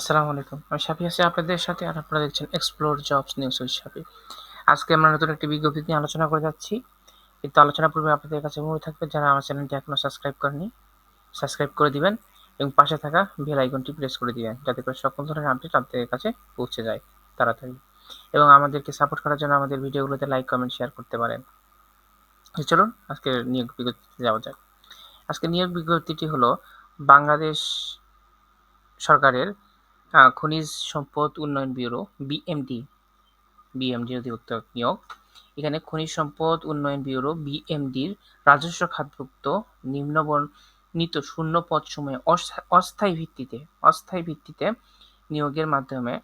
আসসালামু আলাইকুম আমি শাফি আছি আপনাদের সাথে আর আপনারা দেখছেন explore jobs news with Shafi আজকে আমরা নতুন একটি বিজ্ঞপ্তি নিয়ে আলোচনা করে যাচ্ছি। কিন্তু আলোচনা পূর্বে আপনাদের কাছে অনুরোধ থাকবে যারা আমার চ্যানেলটি এখনও সাবস্ক্রাইব করেনি সাবস্ক্রাইব করে দিবেন এবং পাশে থাকা বেল আইকনটি প্রেস করে দিবেন যাতে করে সকল ধরনের আপডেট আপনাদের কাছে পৌঁছে যায় তাড়াতাড়ি। এবং আমাদেরকে সাপোর্ট করার জন্য আমাদের ভিডিওগুলোতে লাইক কমেন্ট শেয়ার করতে পারেন। চলুন আজকে নিয়োগ বিজ্ঞপ্তিতে যাওয়া যাক। আজকে নিয়োগ বিজ্ঞপ্তিটি হলো বাংলাদেশ সরকারের খনিজ সম্পদ উন্নয়ন ব্যুরো বিএমডি বিএমডি অধিদপ্তর নিয়োগ। এখানে খনিজ সম্পদ উন্নয়ন ব্যুরো বিএমডির রাজস্ব খাতভুক্ত নিম্নবর্ণিত শূন্য পদ সময়ে অস্থায়ী ভিত্তিতে অস্থায়ী ভিত্তিতে নিয়োগের মাধ্যমে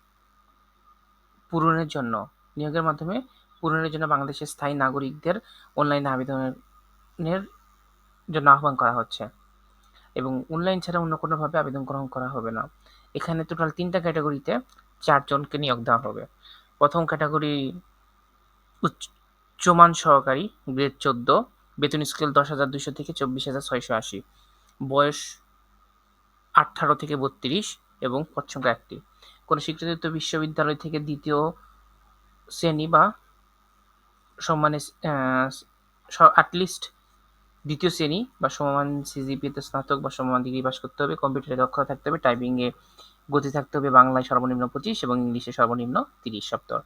পূরণের জন্য, নিয়োগের মাধ্যমে পূরণের জন্য বাংলাদেশের স্থায়ী নাগরিকদের অনলাইনে আবেদনের জন্য আহ্বান করা হচ্ছে। এবং অনলাইন ছাড়া অন্য কোনোভাবে আবেদন গ্রহণ করা হবে না। এখানে টোটাল তিনটা ক্যাটাগরিতে চারজনকে নিয়োগ দেওয়া হবে। প্রথম ক্যাটাগরি উচ্চমান সহকারী গ্রেড চোদ্দ, বেতন স্কেল দশ হাজার দুশো থেকে চব্বিশ হাজার ছয়শো আশি। বয়স আঠারো থেকে বত্রিশ এবং সংখ্যা একটি। কোনো স্বীকৃত বিশ্ববিদ্যালয় থেকে দ্বিতীয় শ্রেণি বা সম্মানে অ্যাটলিস্ট দ্বিতীয় শ্রেণি বা সমমান সিজিপিতে স্নাতক বা সমমান ডিগ্রি পাস করতে হবে কম্পিউটারে দক্ষতা থাকতে হবে টাইপিংয়ে গতি থাকতে হবে, বাংলায় সর্বনিম্ন পঁচিশ এবং ইংলিশে সর্বনিম্ন তিরিশ সপ্তাহ।